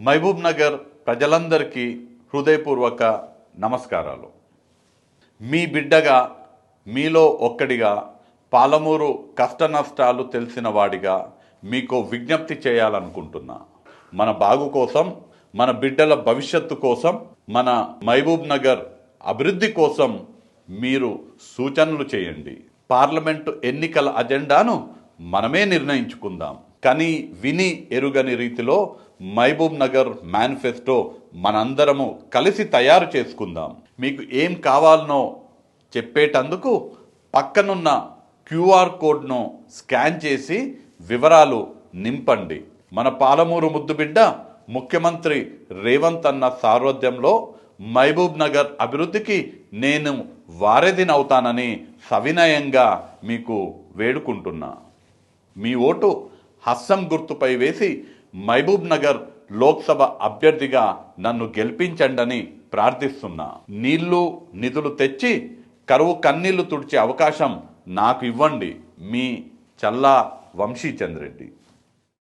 మహబూబ్ నగర్ ప్రజలందరికీ హృదయపూర్వక నమస్కారాలు. మీ బిడ్డగా మీలో ఒక్కడిగా పాలమూరు కష్ట నష్టాలు తెలిసిన వాడిగా మీకు విజ్ఞప్తి చేయాలనుకుంటున్నా. మన బాగు కోసం మన బిడ్డల భవిష్యత్తు కోసం మన మహబూబ్ నగర్ అభివృద్ధి కోసం మీరు సూచనలు చేయండి. పార్లమెంటు ఎన్నికల అజెండాను మనమే నిర్ణయించుకుందాం. కానీ విని ఎరుగని రీతిలో మహబూబ్ నగర్ మేనిఫెస్టో మనందరము కలిసి తయారు చేసుకుందాం. మీకు ఏం కావాలనో చెప్పేటందుకు పక్కనున్న క్యూఆర్ కోడ్ను స్కాన్ చేసి వివరాలు నింపండి. మన పాలమూరు ముద్దుబిడ్డ ముఖ్యమంత్రి రేవంత్ అన్న సారథ్యంలో మహబూబ్ నగర్ అభివృద్ధికి నేను వారధినవుతానని సవినయంగా మీకు వేడుకుంటున్నా. మీ ఓటు హస్సం గుర్తుపై వేసి మహబూబ్ నగర్ లోక్సభ అభ్యర్థిగా నన్ను గెలిపించండని ప్రార్థిస్తున్నా. నీళ్ళు నిధులు తెచ్చి కరువు కన్నీళ్ళు తుడిచే అవకాశం నాకు ఇవ్వండి మీ చల్లా వంశీచంద్రెడ్డి.